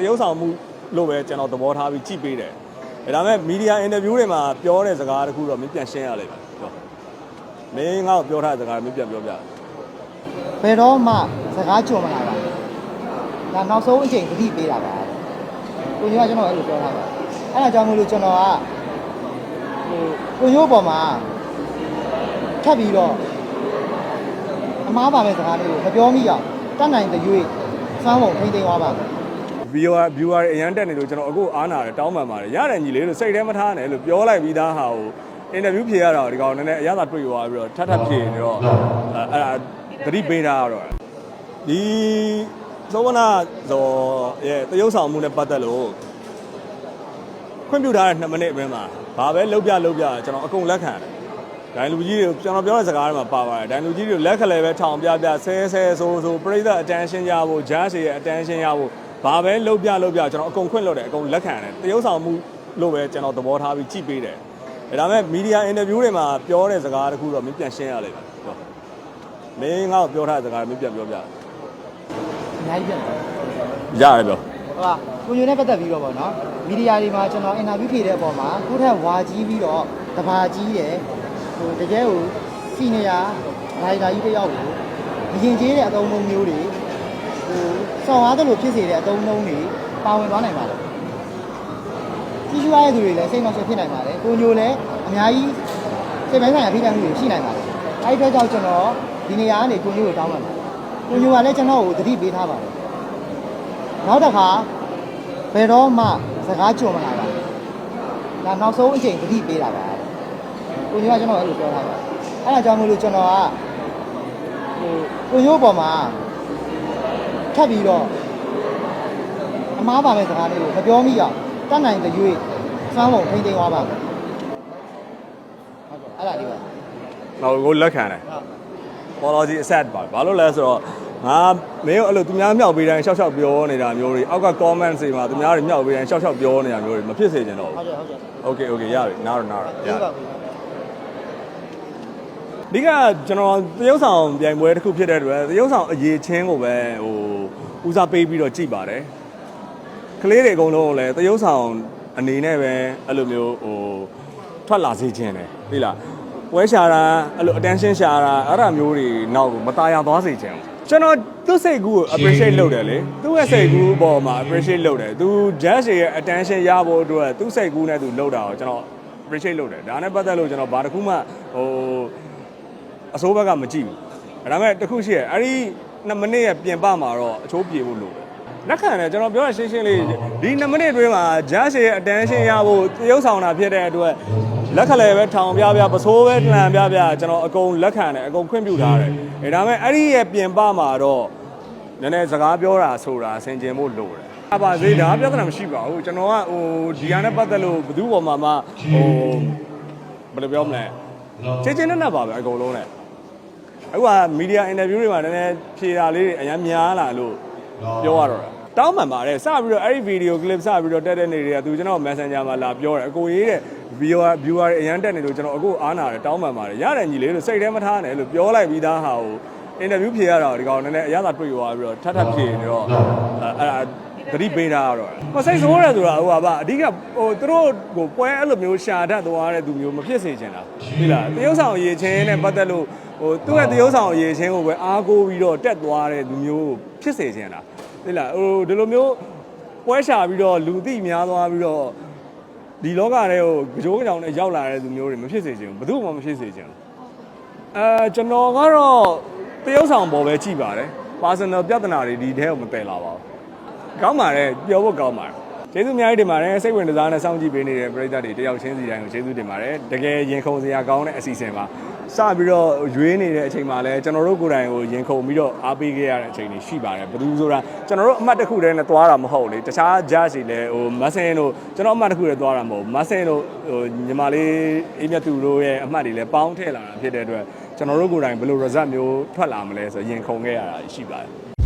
တရုပ်ဆောင်မှုလို့ပဲကျွန်တော်သဘောထားပြီးကြည့်ပေးတယ်ဒါပေမဲ့မီဒီယာအင်တာဗျူးတွေမှာပြောတဲ့စကားတခုတော့မင်းပြန်ရှင်းရလိမ့်မယ်ပြောမင်းငါ့ကိုပြောထားတဲ့စကားမင်းပြန်ပြောပြဘယ်တော့မှစကားကြုံမလာပါဒါနောက်ဆုံးအချိန်သတိပေးတာပါကိုညကကျွန်တော်အဲ့လိုပြောထားပါအဲ့ဒါကြောင့်မို့လို့ကျွန်တော်ကဟိုကိုညို့ပေါ်မှာထပ်ပြီးတော့အမားပါမဲ့စကားလေးကိုမပြောမိအောင်တတ်နိုင်တဲ့ရွေးစမ်းပုံထိမ့်သိမ်းသွားပါမယ် viewer viewer တွေအရန်တက်နေလို့ကျွန်တော်အခုအားနာတယ်တောင်းပန်ပါတယ်ရတယ်ညီလေးလို့စိတ်ထဲမထားနဲ့လို့ပြောလိုက်ပြီးသားဟာကိုအင်တာဗျူးဖြေရတာဒီကောင်နည်းနည်းအရသာတွေ့သွားပြီးတော့ထပ်ထပ်ဖြေနေတော့အဲအဲ့ဒါသတိပေးတာကတော့ဒီသောဝနာဇော်ရဲ့တရုပ်ဆောင်မှုနဲ့ပတ်သက်လို့ခွင့်ပြုထားတဲ့2မိနစ်အတွင်းမှာဘာပဲလှုပ်ပြလှုပ်ပြကျွန်တော်အကုန်လက်ခံတယ်ဒိုင်လူကြီးတွေကျွန်တော်ပြောတဲ့စကားတွေမှာပါပါတယ်ဒိုင်လူကြီးတွေလက်ခလဲပဲထောင်ပြပြဆဲဆဲဆိုဆိုပြိဿ attention ရဖို့ judge ရဲ့ attention ရဖို့ ဘာပဲလှုပ်ပြလှုပ်ပြကျွန်တော်အကုန်ခွင့်လွှတ်တယ်အကုန်လက်ခံတယ်တရုပ်ဆောင်မှုလို့ပဲကျွန်တော်သဘောထားပြီးကြည့်ပေးတယ်ဒါပေမဲ့မီဒီယာအင်တာဗျူးတွေမှာပြောတဲ့စကားတခုတော့မင်းပြန်ရှင်းရလိမ့်မယ်ပြောမင်းငါ့ကိုပြောထားတဲ့စကားမင်းပြန်ပြောပြအများကြီးပြန်တယ်ရတယ်ပြောဟုတ်ပါကိုညိုနဲ့ပတ်သက်ပြီးတော့ဗောနော်မီဒီယာတွေမှာကျွန်တော်အင်တာဗျူးဖြေတဲ့အပေါ်မှာကိုယ့်ထက်ဝါကြီးပြီးတော့တဘာကြီးတယ်ဟိုတကယ်ကိုစီနီယာဒိုင်တာကြီးတစ်ယောက်ကိုမရင်ကျေးတဲ့အသုံးအနှုန်းမျိုးတွေ ဟိုစော်ကားသလိုဖြစ်စေတဲ့အသုံးအနှုန်းတွေပါဝင်သွားနိုင်ပါတယ်ကြီးရွားတဲ့သူတွေလည်းစိတ်နှောက်ယှက်ဖြစ်နိုင်ပါတယ်ကိုညိုလည်းအများကြီးစိတ်ပိုင်းဆိုင်ရာဖိနှိပ်မှုတွေရှိနိုင်ပါတယ်အဲဒီအတွက်ကြောင့်ကျွန်တော်ဒီနေရာကနေကိုညိုကိုတောင်းပန်ပါတယ်ကိုညိုကလည်းကျွန်တော်ကိုသတိပေးထားပါတယ်နောက်တစ်ခါဘယ်တော့မှစကားကြုံမလာပါဘူးဒါနောက်ဆုံးအချိန်သတိပေးတာပါကိုညကကျွန်တော်အဲ့လိုပြောထားပါအဲ့ဒါကြောင့်မို့လို့ကျွန်တော်ကဟိုကိုညို့ပေါ်မှာထ ပ်ပြီးတော့အမားပါမဲ့စကားလေးကိုမပြောမိအောင်တတ်နိုင်တဲ့ရွေးစမ်းပုံထိမ့်သိမ်းသွားပါမယ်ဟုတ်ကဲ့အဲ့ဒါလေးပါနောက်ကိုလက်ခံတယ်ဟုတ် policy asset ပါဘာလို့လဲဆိုတော့ငါမင်းတို့အဲ့လိုသူများမြောက်ပေးတိုင်းရှောက်ရှောက်ပြောနေတာမျိုးတွေအောက်က comment တွေမှာသူများတွေမြောက်ပေးတိုင်းရှောက်ရှောက်ပြောနေတာမျိုးတွေမဖြစ်စေချင်တော့ဟုတ်ကဲ့ဟုတ်ကဲ့ဘူး okay okay ရပြီနားတော့နားတော့ရဒီပြီ ပါဘူး ဒီကကျွန်တော်တရုပ်ဆောင်ပြိုင်ပွဲတစ်ခုဖြစ်တဲ့အတွက်တရုပ်ဆောင်အရေးချင်းကိုပဲဟိုဦးစားပေးပြီးတော့ကြည်ပါတယ်ကလေးတွေအကုန်လုံးကိုလည်းတရုပ်ဆောင်အနေနဲ့ပဲအဲ့လိုမျိုးဟိုထွက်လာစေခြင်းတယ်သိလားပွဲရှာတာအဲ့လို attention ရှာတာအဲ့ဒါမျိုးတွေနောက်ကိုမตายရသွားစေခြင်းဘူးကျွန်တော်သူ့စိတ်ကူးကို appreciate လုပ်တယ်လေသူ့ရဲ့စိတ်ကူးအပေါ်မှာ appreciate လုပ်တယ်သူ judge ရဲ့ attention ရဖို့အတွက်သူ့စိတ်ကူးနဲ့သူလုပ်တာကိုကျွန်တော် appreciate လုပ်တယ်ဒါနဲ့ပတ်သက်လို့ကျွန်တော်ဘာတစ်ခုမှဟို အစိုးဘက်ကမကြည့်ဘူးဒါပေမဲ့တစ်ခုရှိရအဲ့ဒီ2မိနစ်ရဲ့ပြင်ပမှာတော့အချိုးပြေဖို့လိုတယ်လက်ခံတယ်ကျွန်တော်ပြောရရှင်းရှင်းလေးဒီ2မိနစ်အတွင်းမှာဂျားရှေရဲ့ attention ရဖို့တရုပ်ဆောင်တာဖြစ်တဲ့အတွက်လက်ခလဲပဲထောင်ပြပြပစိုးပဲလှန်ပြပြကျွန်တော်အကုန်လက်ခံတယ်အကုန်ခွင့်ပြုထားတယ်အဲဒါပေမဲ့အဲ့ဒီရဲ့ပြင်ပမှာတော့နည်းနည်းစကားပြောတာဆိုတာဆင်ခြင်ဖို့လိုတယ်အပါစေဒါပြဿနာမရှိပါဘူးကျွန်တော်ကဟိုဒီဟာနဲ့ပတ်သက်လို့ဘယ်သူပေါ်မှာမှဟိုဘယ်လိုပြောမလဲချင်းချင်းနဲ့နဲ့ပါပဲအကုန်လုံးနဲ့ အခုကမီဒီယာအင်တာဗျူးတွေမှာနည်းနည်းဖြေတာလေးတွေအများများလာလို့ပြောရတော့တာတောင်းပန်ပါတယ်စပြီးတော့အဲ့ဒီဗီဒီယိုကလစ်စပြီးတော့တက်တဲ့နေတွေကသူကျွန်တော် Messenger မှာလာပြောတယ်အကိုရေးတဲ့ viewer viewer တွေအရန်တက်နေလို့ကျွန်တော်အခုအားနာတယ်တောင်းပန်ပါတယ်ရတယ်ညီလေးလို့စိတ်ထဲမထားနဲ့လို့ပြောလိုက်ပြီးသားဟာကိုအင်တာဗျူးဖြေရတာဒီကောင်နည်းနည်းအရသာတွေ့သွားပြီးတော့ထပ်ထပ်ဖြေနေတော့အဲ့ဒါ သတိပေးတာတော့မစိတ်ဆိုးတယ်ဆိုတာဟိုပါအဓိကဟိုသူတို့ကိုပွဲအဲ့လိုမျိုးရှာတတ်သွားတဲ့သူမျိုးမဖြစ်စေချင်တာဒီလားတရုပ်ဆောင်ရေချင်းနဲ့ပတ်သက်လို့ဟိုသူ့ရဲ့တရုပ်ဆောင်ရေချင်းကိုပဲအားကိုးပြီးတော့တက်သွားတဲ့လူမျိုးကိုဖြစ်စေချင်တာဒီလားဟိုဒီလိုမျိုးပွဲရှာပြီးတော့လူသိများသွားပြီးတော့ဒီလောကထဲကိုကြောကြောင်နဲ့ရောက်လာတဲ့လူမျိုးတွေမဖြစ်စေချင်ဘူးဘယ်သူမှမဖြစ်စေချင်ဘူးအဲကျွန်တော်ကတော့တရုပ်ဆောင်ပေါ်ပဲကြည့်ပါတယ် personal ပြဿနာတွေဒီထဲကိုမပယ်လာပါဘူး ကောင်းပါတယ်ပြောဖို့ကောင်းပါတယ်ကျေးဇူးအများကြီးတင်ပါတယ်စိတ်ဝင်စားနဲ့စောင့်ကြည့်ပေးနေတဲ့ပရိသတ်တွေတယောက်ချင်းစီတိုင်းကိုကျေးဇူးတင်ပါတယ်တကယ်ရင်ခုန်စရာကောင်းတဲ့အစီအစဉ်ပါစပြီးတော့ရွေးနေတဲ့အချိန်မှာလဲကျွန်တော်တို့ကိုယ်တိုင်ကိုရင်ခုန်ပြီးတော့အားပေးခဲ့ရတဲ့အချိန်တွေရှိပါတယ်ဘယ်သူဆိုတာကျွန်တော်တို့အမှတ်တစ်ခုတည်းနဲ့သွားတာမဟုတ်လေတခြား judge တွေလည်းဟိုမဆင်တို့ကျွန်တော်အမှတ်တစ်ခုတည်းသွားတာမဟုတ်မဆင်တို့ဟိုညီမလေးအေးမြတ်သူတို့ရဲ့အမှတ်တွေလည်းပေါင်းထည့်လာတာဖြစ်တဲ့အတွက်ကျွန်တော်တို့ကိုယ်တိုင်ဘယ်လို result မျိုးထွက်လာမလဲဆိုရင်ခုန်ခဲ့ရတာရှိပါတယ်